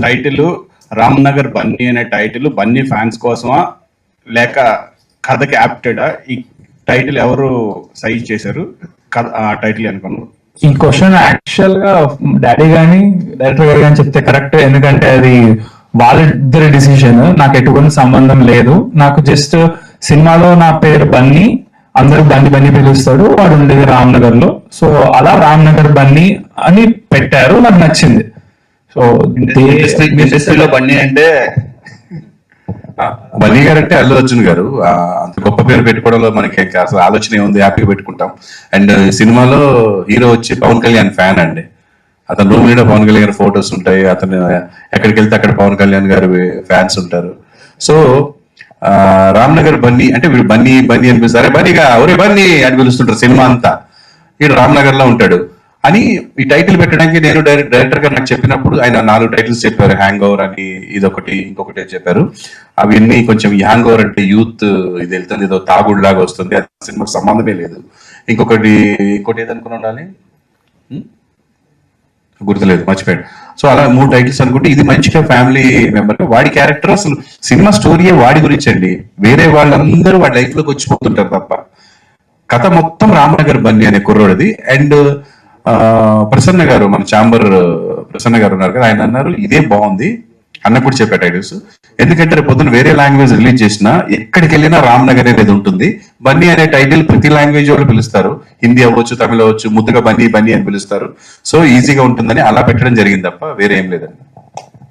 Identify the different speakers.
Speaker 1: Title Ramnagar Bunny అనే title Bunny fans కోసమా? లేక కథకి యాప్టెడా ఈ టైటిల్ ఎవరు సైజ్ చేశారు? కథ ఆ టైటిల్ అనుకున్నారు
Speaker 2: ఈ క్వశ్చన్ యాక్చువల్గా డాడీ గాని డైరెక్టర్ గారు కానీ చెప్తే కరెక్ట్ ఎందుకంటే అది వాళ్ళిద్దరి డిసిషన్ నాకు ఎటువంటి సంబంధం లేదు. నాకు జస్ట్ సినిమాలో నా పేరు బన్నీ అందరూ బన్నీ బన్నీ పిలుస్తాడు. వాడు ఉండేది రామ్నగర్లో. సో అలా రామ్నగర్ బన్నీ అని పెట్టారు. నాకు నచ్చింది. సో
Speaker 3: ఇండస్ట్రీలో బండి అంటే బన్నీ గారు అంటే అల్లు అర్జున్ గారు అంత గొప్ప పేరు పెట్టుకోవడంలో మనకి అసలు ఆలోచన ఏముంది హ్యాపీగా పెట్టుకుంటాం. అండ్ సినిమాలో హీరో వచ్చి పవన్ కళ్యాణ్ ఫ్యాన్ అండి. అతను రూమ్ మీద పవన్ కళ్యాణ్ గారి ఫొటోస్ ఉంటాయి అతను ఎక్కడికి వెళ్తే అక్కడ పవన్ కళ్యాణ్ గారి ఫ్యాన్స్ ఉంటారు. సో ఆ, రామ్నగర్ బన్నీ అంటే వీడు బన్నీ బన్నీ అనిపిస్తారు. బన్నీగా ఒరే బన్నీ అని పిలుస్తుంటారు సినిమా అంతా. వీడు రామ్నగర్లో ఉంటాడు. అని ఈ టైటిల్ పెట్టడానికి నేను డైరెక్ట్ డైరెక్టర్ గారు నాకు చెప్పినప్పుడు ఆయన నాలుగు టైటిల్స్ చెప్పారు. హ్యాంగ్ ఓవర్ అని ఇదొకటి ఇంకొకటి చెప్పారు. అవన్నీ కొంచెం హ్యాంగ్ ఓవర్ అంటే యూత్ ఇది వెళ్తుంది ఏదో తాగుడు లాగా వస్తుంది. అది సినిమాకి సంబంధమే లేదు. ఇంకొకటి ఇంకోటి ఏదనుకుని ఉండాలి? గుర్తులేదు మర్చిపోయాడు సో అలా మూడు టైటిల్స్ అనుకుంటే ఇది మంచిగా ఫ్యామిలీ మెంబర్ వాడి క్యారెక్టర్ అసలు సినిమా స్టోరీయే వాడి గురించి అండి. వేరే వాళ్ళందరూ వాడి లైఫ్లోకి వచ్చిపోతుంటారు తప్ప. కథ మొత్తం రామనగర్ బన్నీ అనే కుర్రోడిది. అండ్ ప్రసన్న గారు మన చాంబర్ ప్రసన్న గారు ఉన్నారు కదా ఆయన అన్నారు ఇదే బాగుంది. అన్న కూడా చెప్పా టైటిల్స్ ఎందుకంటే రేపు పొద్దున వేరే లాంగ్వేజ్ రిలీజ్ చేసినా ఎక్కడికి వెళ్ళినా రామ్నగర్ అనేది ఉంటుంది. బన్నీ అనే టైటిల్ ప్రతి లాంగ్వేజ్ వాళ్ళు పిలుస్తారు. హిందీ అవ్వచ్చు తమిళ అవ్వచ్చు ముద్దుగా బన్నీ బన్నీ అని పిలుస్తారు. సో ఈజీగా ఉంటుందని అలా పెట్టడం జరిగింది తప్ప వేరే ఏం లేదండి.